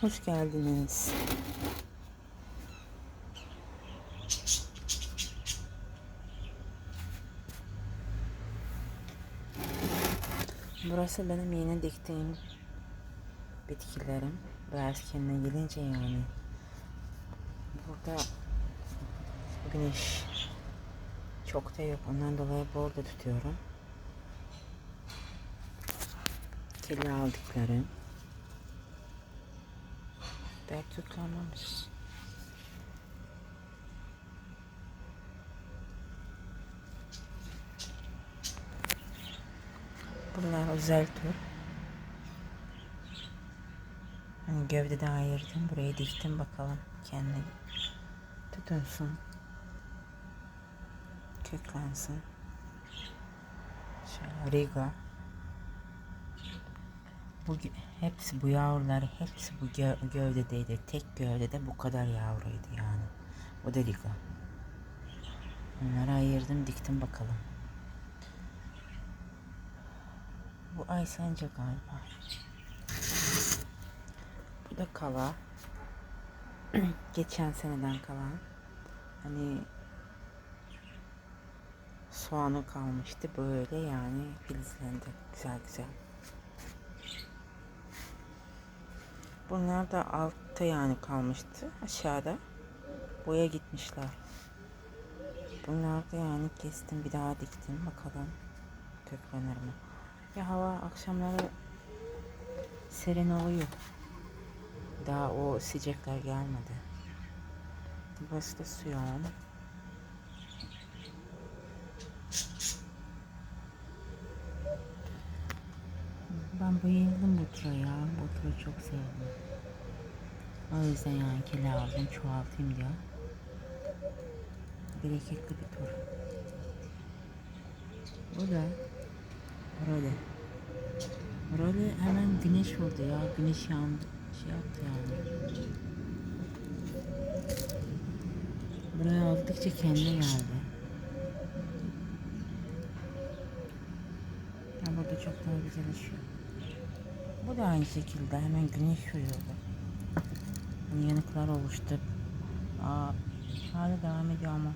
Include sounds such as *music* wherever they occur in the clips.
Hoş geldiniz. Burası benim yeni diktiğim bitkilerim. Biraz kendine gelince yani. Burada güneş çok da yok. Ondan dolayı burada tutuyorum. Kili aldıklarım. Belki tutulamamış. Bunlar özel tür. Hani gövdede ayırdım. Burayı diktim bakalım. Kendi tutunsun. Köklensin. Şöyle riga. Bu hepsi bu yavrular hepsi bu gö- gövdedeydi. Tek gövdede bu kadar yavruydu yani. O da riga. Onları ayırdım diktim bakalım. Bu ay sence galiba. Bu da kala. *clears throat* Geçen seneden kalan. Hani soğanı kalmıştı böyle yani filizlendi güzel güzel. Bunlar da altta yani kalmıştı aşağıda. Boya gitmişler. Bunlar da yani kestim bir daha diktim bakalım köklenir mi? Ya hava akşamları serin oluyor. Daha o sıcaklar gelmedi. Burası da suyun. Ben bayıldım bu tura ya. Bu turu çok sevdim. O yüzden yani kele aldım çoğaltayım diye. Bereketli bir tur. Bu da Role. Role hemen güneş vurdu ya. Güneş yandı. Şey yaptı yani. Buraya aldıkça kendine geldi. Ya burada çok daha güzel ışıyor. Bu da aynı şekilde hemen güneş vuruyordu. Yanıklar oluştu. Aa, hala devam ediyor ama.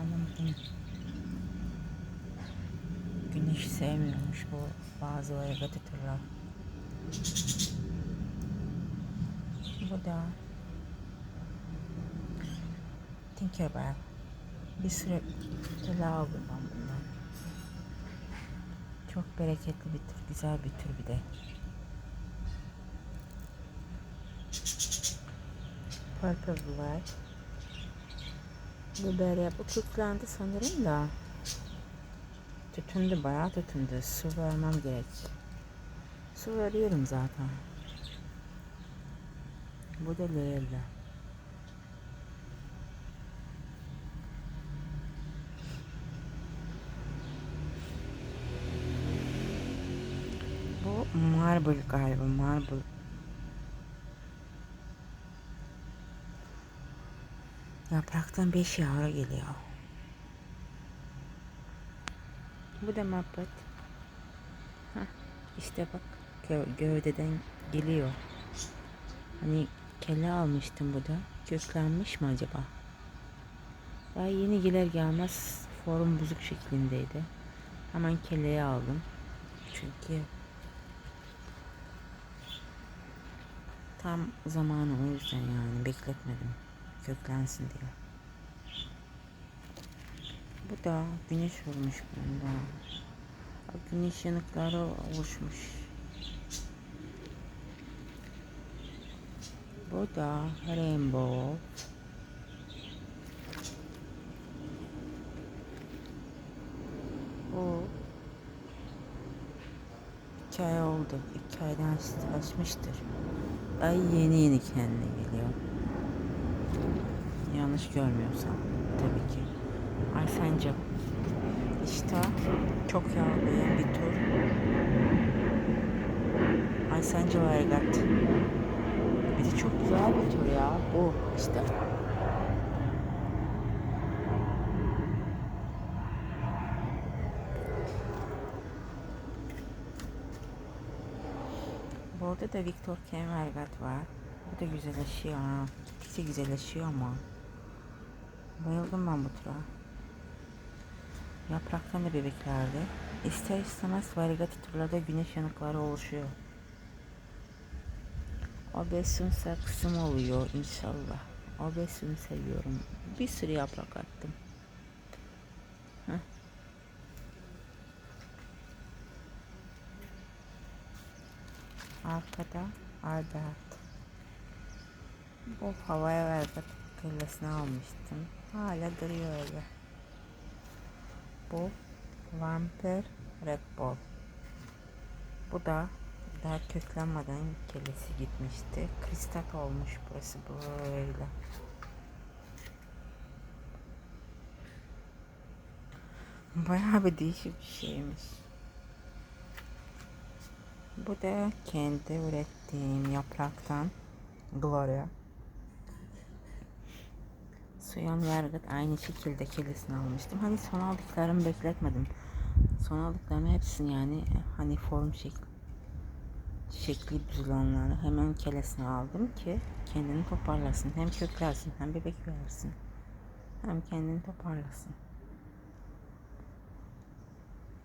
Anlamadım. Güneş sevmiyormuş bu bazıları vegetariler. Bu da Tinkerbell. Bir süre tela aldım ben bundan. Çok bereketli bir tür, güzel bir tür bir de. Purple White. Bu böyle bu köklendi sanırım da. Tütündü bayağı tütündü. Su vermem gerek. Su veriyorum zaten. Bu da leğerli. Marble galiba marble. Yapraktan beş yavru geliyor. Bu da muhabbet. Hah, işte bak gö- gövdeden geliyor. Hani kelle almıştım bu da. Köklenmiş mi acaba? Daha yeni gelir gelmez form bozuk şeklindeydi. Hemen kelleyi aldım. Çünkü tam zamanı o yüzden yani bekletmedim. Köklensin diye. Bu da güneş vurmuş bunda. Güneş yanıkları oluşmuş. Bu da rainbow. Bu iki ay oldu. İki aydan açmıştır. Ay yeni yeni kendine geliyor. Yanlış görmüyorsam tabii ki. Ay sence işte çok yağlayan bir tur. Ay sence Vargat. Bir de çok güzel bir tur ya. Bu işte. Burada da Victor Kemergat var. Bu da güzelleşiyor ha. Gittikçe güzelleşiyor ama. Bayıldım ben bu tura. Yapraktan da bebeklerde. İster istemez varigati turlarda güneş yanıkları oluşuyor. Obesumsa kısım oluyor inşallah. Obesum seviyorum. Bir sürü yaprak attım. Arkada Albert. Bu havaya verdik kellesini almıştım. Hala duruyor öyle. Bu Vampir Red Bull. Bu da daha köklenmeden kellesi gitmişti. Kristal olmuş burası böyle. Bayağı bir değişik bir şeymiş. Bu da kendi ürettiğim yapraktan Gloria. Suyan vergat aynı şekilde kellesini almıştım. Hani son aldıklarımı bekletmedim. Son aldıklarımı hepsini yani hani form şekli şekli düzülenleri hemen kellesini aldım ki kendini toparlasın. Hem köklersin hem bebek versin. Hem kendini toparlasın.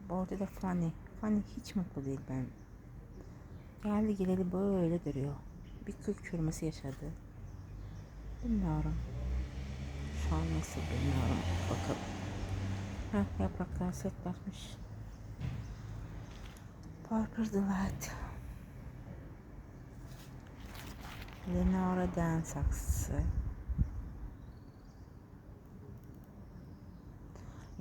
Bu arada da Fanny. Fanny hiç mutlu değil ben. Geldi geleli böyle duruyor. Bir kök çürümesi yaşadı. Bilmiyorum. Şu an nasıl bilmiyorum. Bakalım. Heh, yapraklar sertleşmiş. Parker Delight. Lenora Dan saksısı.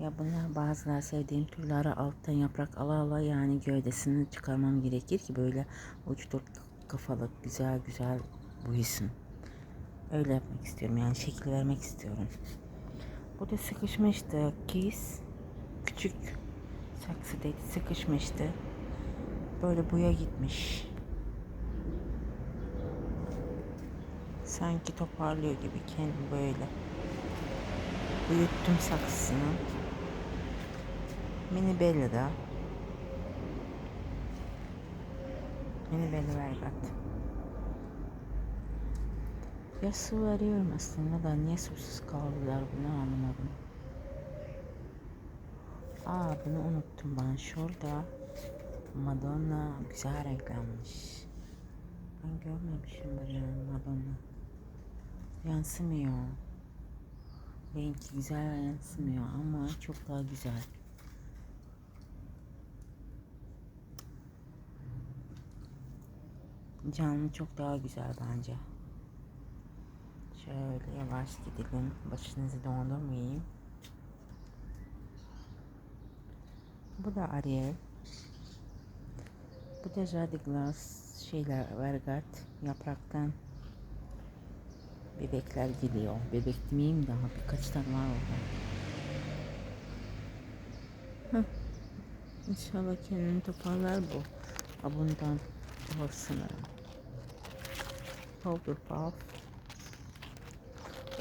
Ya bunlar bazıları sevdiğim türleri alttan yaprak ala ala yani gövdesini çıkarmam gerekir ki böyle uç dört kafalık güzel güzel büyüsün. Öyle yapmak istiyorum yani şekil vermek istiyorum. Bu da sıkışmıştı. Kiss küçük saksıdaydı sıkışmıştı. Böyle buya gitmiş. Sanki toparlıyor gibi kendi böyle. Büyüttüm saksısını. Mini Bella'da. Mini Bella Vergat. Ya su veriyorum aslında da niye susuz kaldılar bunu anlamadım. Aa bunu unuttum ben. Şurada Madonna güzel renklenmiş. Ben görmemişim böyle Madonna. Yansımıyor. Renki güzel yansımıyor ama çok daha güzel. Canlı çok daha güzel bence. Şöyle yavaş gidelim. Başınızı dondurmayayım. Bu da Ariel. Bu da Jade Glass şeyler Vergat yapraktan bebekler geliyor. Bebek demeyeyim daha birkaç tane var orada. Heh. İnşallah kendini toparlar bu. Abundan var sanırım. Powerpuff.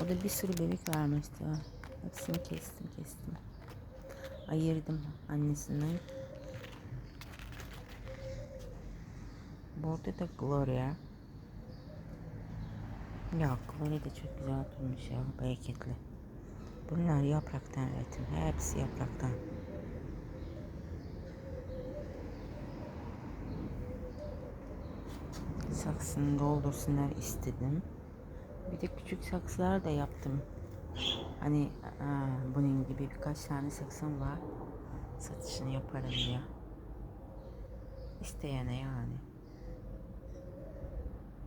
O da bir sürü bebek vermişti. Hepsini kestim kestim. Ayırdım annesinden. Burada da Gloria. Ya Gloria da çok güzel durmuş ya. Bereketli. Bunlar yapraktan üretim. Hepsi yapraktan. Saksını doldursunlar istedim. Bir de küçük saksılar da yaptım. Hani aa, bunun gibi birkaç tane saksım var. Satışını yaparım diye. İsteyene yani.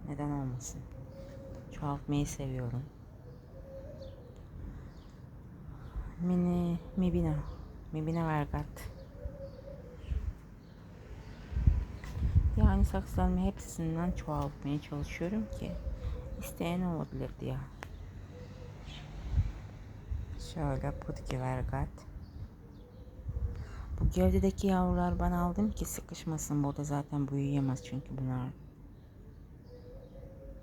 Neden olmasın? Çoğaltmayı seviyorum. Mini Mibina. Mibina Vergat. Yani saksılarımı hepsinden çoğaltmaya çalışıyorum ki isteyen olabilir diye. Şöyle putki vergat. Bu gövdedeki yavrular ben aldım ki sıkışmasın. Bu da zaten büyüyemez çünkü bunlar.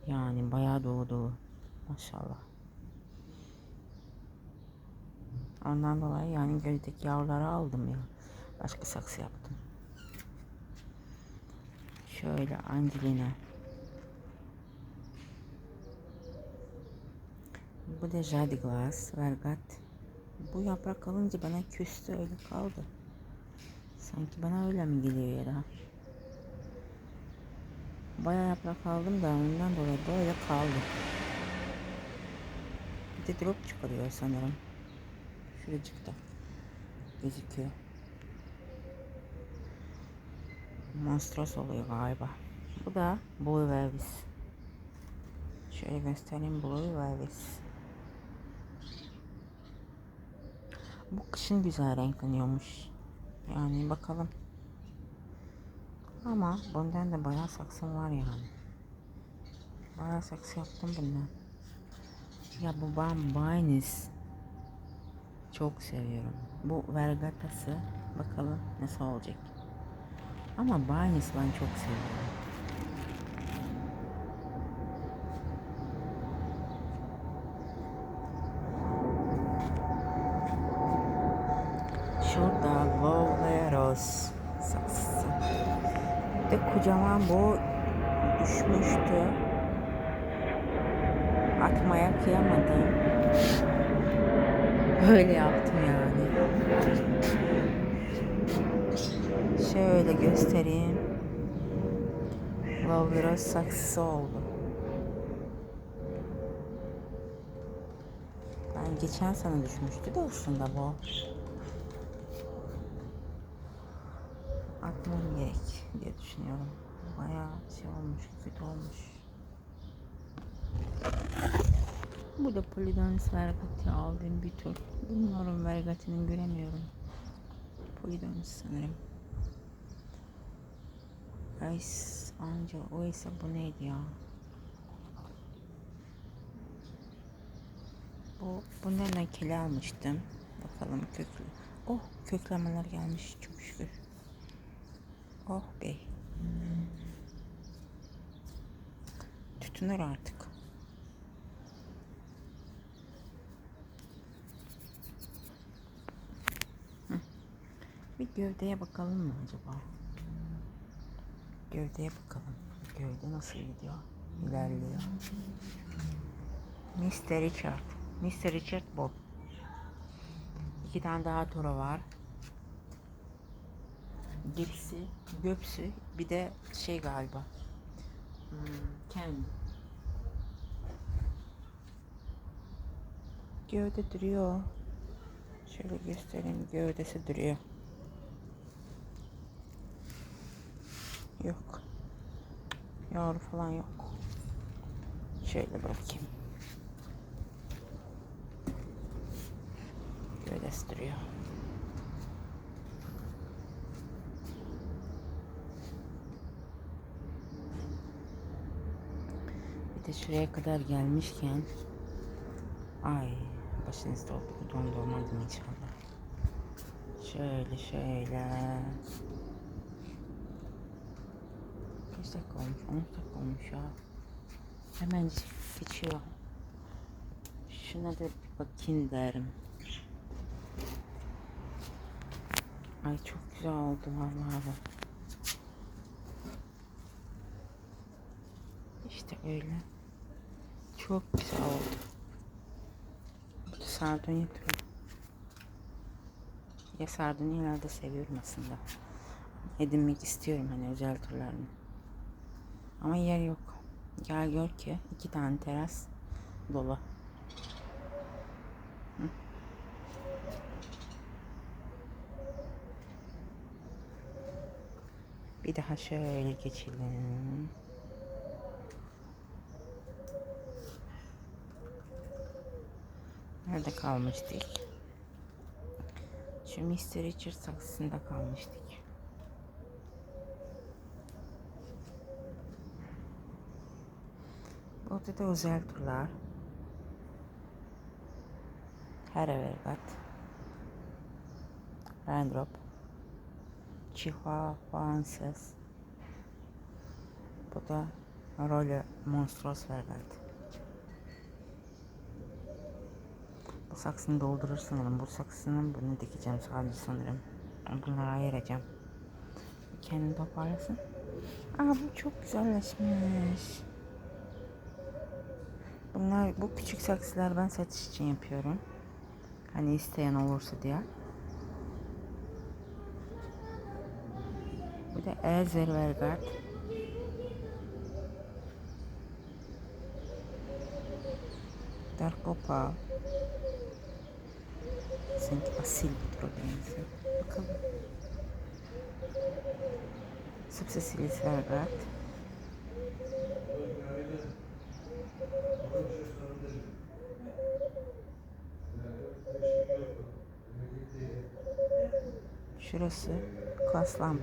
Yani bayağı dolu dolu. Maşallah. Ondan dolayı yani gövdedeki yavruları aldım ya. Başka saksı yaptım. Şöyle Angelina. Bu da Jade Glass, Vergat. Bu yaprak alınca bana küstü öyle kaldı. Sanki bana öyle mi geliyor ya da? Bayağı yaprak aldım da ondan dolayı böyle kaldı. Bir de drop çıkarıyor sanırım. Şuracıkta gözüküyor. Monstros oluyor galiba. Bu da Blue Velvet. Şöyle göstereyim Blue Velvet. Bu kışın güzel renkleniyormuş. Yani bakalım. Ama bundan da bayağı saksım var yani. Bayağı saksı yaptım bundan. Ya bu Bambinis. Çok seviyorum. Bu Vergata'sı. Bakalım nasıl olacak. Ama Barnes ben çok seviyorum. Şurada Loveros saksısı. De kocaman bu düşmüştü. Atmaya kıyamadım. Böyle yaptım yani. Şöyle göstereyim. Valveros saksısı oldu. Ben geçen sene düşmüştü de aslında bu. Atmam gerek diye düşünüyorum. Bayağı şey olmuş, kötü olmuş. Bu da Polydons Vergati aldığım bir tür. Bilmiyorum Vergati'nin göremiyorum. Polydons sanırım. Ice Angel. O ise bu neydi ya? Bu bundan da kele almıştım. Bakalım köklü. Oh köklemeler gelmiş çok şükür. Oh bey. Tutunur artık. Hı. Bir gövdeye bakalım mı acaba? Gövdeye bakalım. Gövde nasıl gidiyor? İlerliyor. Mr. Richard. Mr. Richard bu. İki tane daha tora var. Gipsi, göpsü, bir de şey galiba. Hmm, Ken. Gövde duruyor. Şöyle göstereyim. Gövdesi duruyor. Yok. Yavru falan yok. Şöyle bakayım. Gövdesi duruyor. Bir de şuraya kadar gelmişken ay başınızda olduğu dondurmadım inşallah. Şöyle şöyle. Kaç dakika olmuş? 10 dakika olmuş ya. Hemen geçiyor. Şuna da bir bakayım derim. Ay çok güzel oldu vallahi bu. İşte öyle. Çok güzel oldu. Bu da sardunya türü. Ya sardunyaları da seviyorum aslında. Edinmek istiyorum hani özel türlerini. Ama yer yok. Gel gör ki iki tane teras dolu. Bir daha şöyle geçelim. Nerede kalmıştık? Şu Mr. Richard saksısında kalmıştık. Burada da özel turlar. Hervergat. Raindrop. Chihuahuensis. Bu da Roller Monstros Vergat. Bu saksını doldurur sanırım. Bu saksının bunu dikeceğim sadece sanırım. Bunları ayıracağım. kendini toparlasın. Aa bu çok güzelleşmiş. Bunlar bu küçük saksılar ben satış için yapıyorum. Hani isteyen olursa diye. Bu da Ezer Vergard. Dark Opal. Sanki asil bir tür benziyor. Bakalım. Subsesilis Vergard. Şurası Kaslam.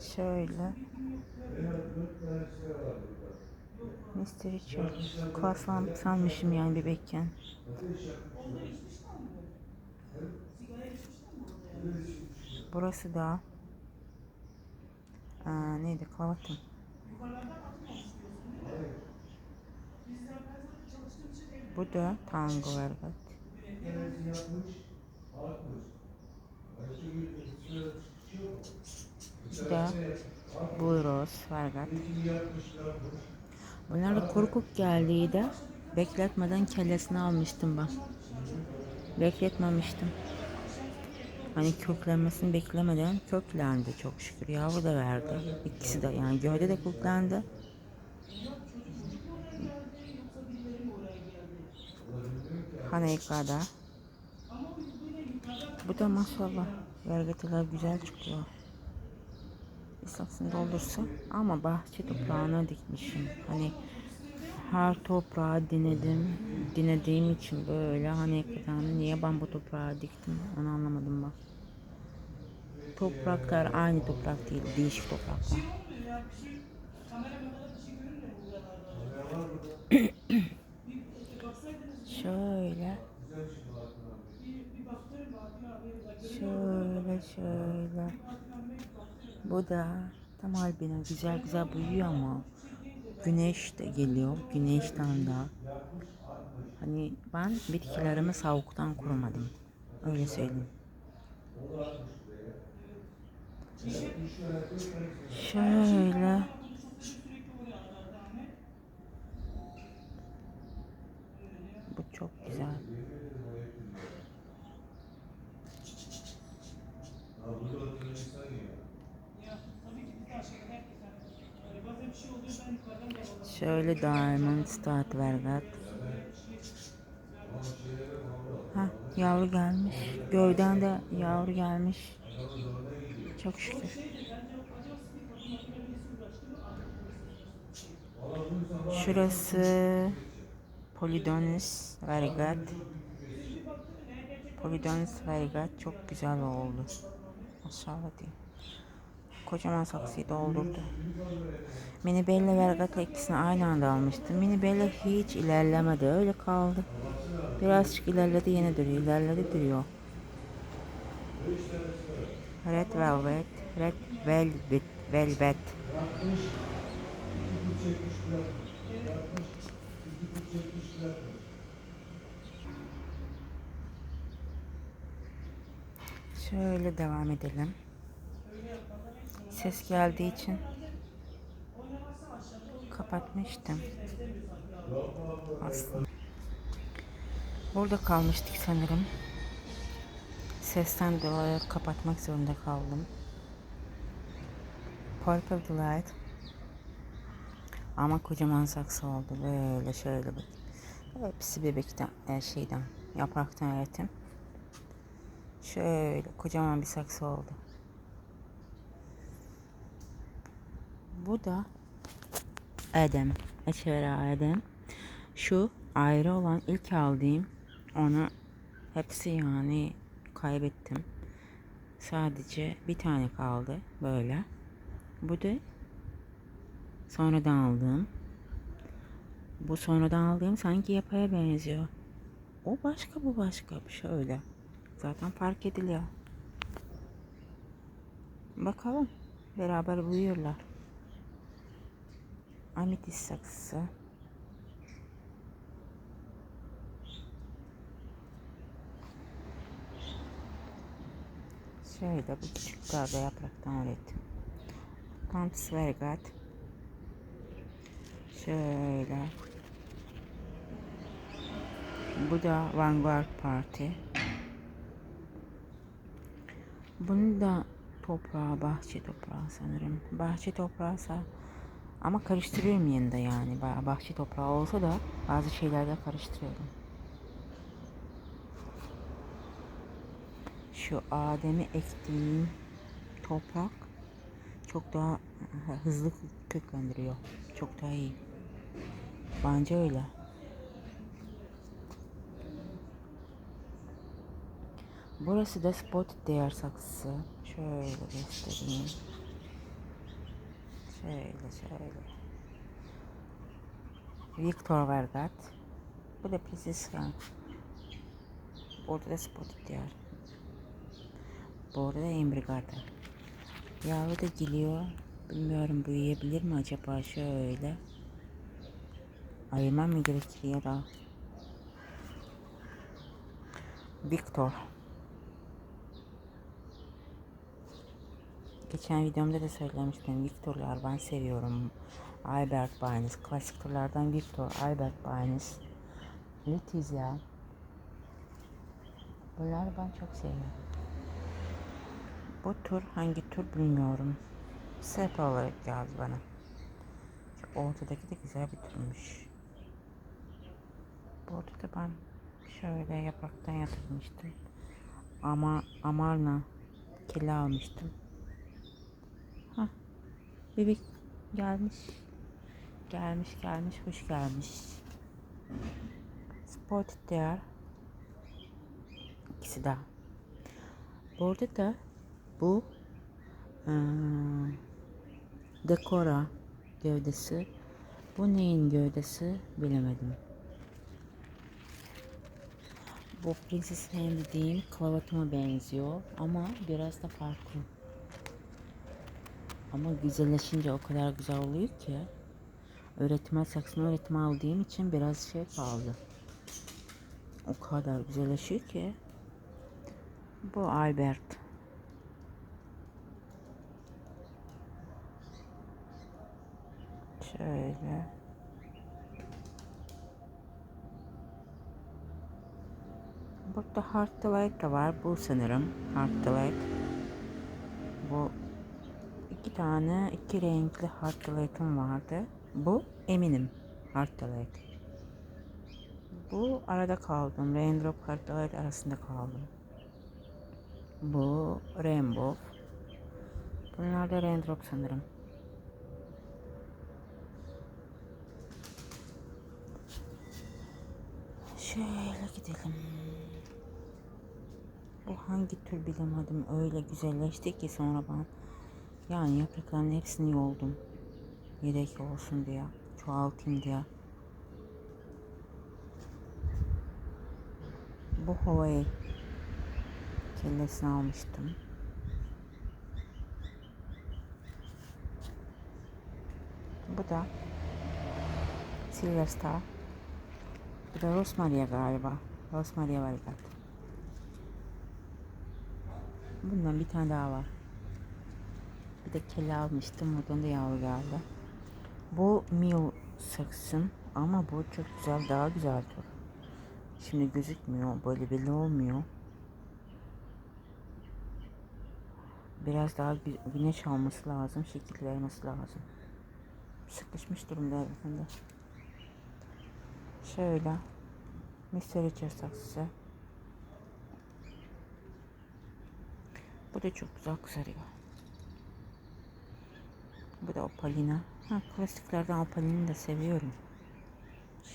Şöyle. Mr. Richard. Kaslam sanmışım yani bebekken. Burası da Aa, neydi? Klavatım. Bu da tango vergat. Bu da buyuruz vergat. Bunlar da korkuk geldiydi. Bekletmeden kellesini almıştım ben. Bekletmemiştim. Hani köklenmesini beklemeden köklendi çok şükür. Yavru da verdi. İkisi de yani gövde de köklendi. Haneyika'da. Bu da maşallah. Vergetiler güzel çıkıyor. İstaksın doldursa ama bahçe toprağına dikmişim. Hani her toprağı denedim. Dinlediğim için böyle hani hakikaten niye ben bu toprağı diktim onu anlamadım bak. Topraklar aynı toprak değil, değişik topraklar. şöyle. Şöyle şöyle. Bu da tam albino güzel güzel büyüyor ama güneş de geliyor. Güneşten de. Hani ben bitkilerimi soğuktan korumadım. Öyle söyleyeyim. Şöyle. Bu çok güzel. Şöyle Diamond Start Vergat. Ha yavru gelmiş. Gövden de yavru gelmiş. Çok şükür. Şurası Polydonus Vergat. Polydonus Vergat çok güzel oldu. Maşallah diyeyim. Kocaman saksıyı doldurdu. Mini Bella Vergat'la ikisini aynı anda almıştım. Mini Bella hiç ilerlemedi. Öyle kaldı. Birazcık ilerledi yine duruyor. İlerledi duruyor. Red Velvet. Red Velvet. Velvet. Şöyle devam edelim. Ses geldiği için kapatmıştım. Aslında. Burada kalmıştık sanırım. Sesten dolayı kapatmak zorunda kaldım. Purple Delight. Ama kocaman saksı oldu. Böyle şöyle bak. Hepsi bebekten, e, şeyden, yapraktan üretim. Şöyle kocaman bir saksı oldu. Bu da Adem. Eşera Adem. Şu ayrı olan ilk aldığım onu hepsi yani kaybettim. Sadece bir tane kaldı böyle. Bu da sonradan aldığım. Bu sonradan aldığım sanki yapaya benziyor. O başka bu başka. Şöyle. Zaten fark ediliyor. Bakalım. Beraber uyuyorlar. Ametis saksısı. Şöyle bu küçükler de yapraktan üretim. Kampüs vergat. Şöyle. Bu da Vanguard Parti. Bunu da toprağı, bahçe toprağı sanırım. Bahçe toprağı ama karıştırıyorum yanında yani. Ba- Bahçe toprağı olsa da bazı şeylerde karıştırıyorum. Şu Adem'i ektiğim toprak çok daha hızlı köklendiriyor. Çok daha iyi. Bence öyle. Burası da spot değer saksısı. Şöyle göstereyim. Şöyle şöyle. Victor Vergat. Bu da Princess Frank. Orada da spot değer. Bu arada Garter. Yavru da geliyor. Bilmiyorum büyüyebilir mi acaba şöyle. Ayırmam mı gerekir ya da. Victor. Geçen videomda da söylemiştim. Victor'lar ben seviyorum. Albert Barnes. Klasik turlardan Victor, Albert Barnes. Letizia. Bunları ben çok seviyorum. Bu tur hangi tur bilmiyorum. Sep olarak geldi bana. Ortadaki de güzel bir turmuş. Bu ortada ben şöyle yapraktan yatırmıştım. Ama Amarna kelle almıştım. Bebek gelmiş. Gelmiş gelmiş hoş gelmiş. Spotted değer. İkisi de. Burada da bu eee, dekora gövdesi. Bu neyin gövdesi bilemedim. Bu Princess Hand dediğim kravatuma benziyor ama biraz da farklı. Ama güzelleşince o kadar güzel oluyor ki. Öğretmen saksını öğretime aldığım için biraz şey kaldı. O kadar güzelleşiyor ki. Bu Albert. Şöyle. Burada Heart Delight da var. Bu sanırım Heart Delight. Bu iki tane iki renkli Heart Delight'ım vardı. Bu eminim Heart Delight. Bu arada kaldım. Raindrop Heart Delight arasında kaldım. Bu Rainbow. Bunlar da Raindrop sanırım. Şöyle gidelim. Bu hangi tür bilemedim. Öyle güzelleşti ki sonra ben yani yaprakların hepsini yoldum. Yedek olsun diye. Çoğaltayım diye. Bu havayı kellesini almıştım. Bu da Silver Star. Bu da Rosmaria galiba. Rosmaria Varigat. Bundan bir tane daha var. Bir de kelle almıştım. Oradan da yavru geldi. Bu Mio saksım ama bu çok güzel. Daha güzel tur. Şimdi gözükmüyor. Böyle belli olmuyor. Biraz daha gü- güneş alması lazım. Şekil vermesi lazım. Sıkışmış durumda efendim. Şöyle. Mystery chest saksısı. Bu da çok güzel kızarıyor. Bu da opalina. Ha, klasiklerden opalini de seviyorum.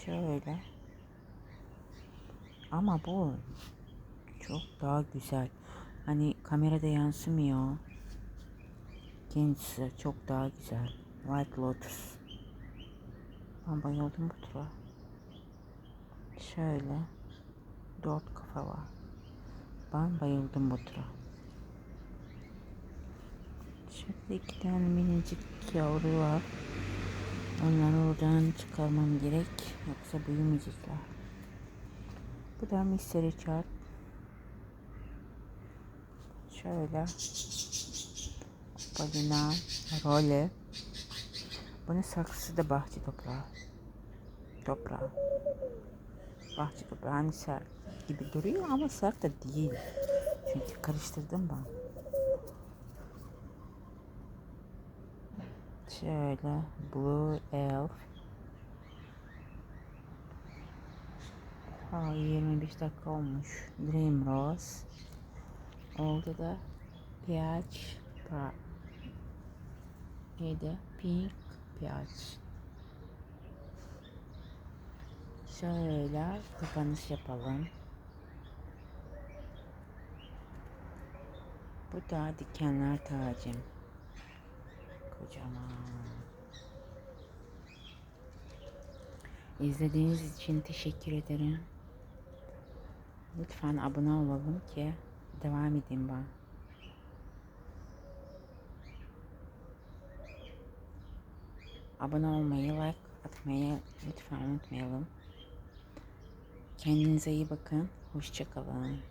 Şöyle. Ama bu çok daha güzel. Hani kamerada yansımıyor. Kendisi çok daha güzel. White Lotus. Ben bayıldım bu tura. Şöyle. Dört kafa var. Ben bayıldım bu tura. Şöyle iki tane minicik yavru var. Onları oradan çıkarmam gerek. Yoksa büyümeyecekler. Bu da Mystery Chart. Şöyle. Balina, role. Bunun saksısı da bahçe toprağı. Toprağı. Bahçe toprağı. Hani sert gibi duruyor ama sert de değil. Çünkü karıştırdım ben. Şöyle Blue Elf. Ha 25 dakika olmuş. Dream Rose. Oldu da Peach pra, neydi? Pink Peach. Şöyle kapanış yapalım. Bu da dikenler tacım. Kocaman. İzlediğiniz için teşekkür ederim. Lütfen abone olalım ki devam edeyim ben. Abone olmayı, like atmayı lütfen unutmayalım. Kendinize iyi bakın. Hoşçakalın.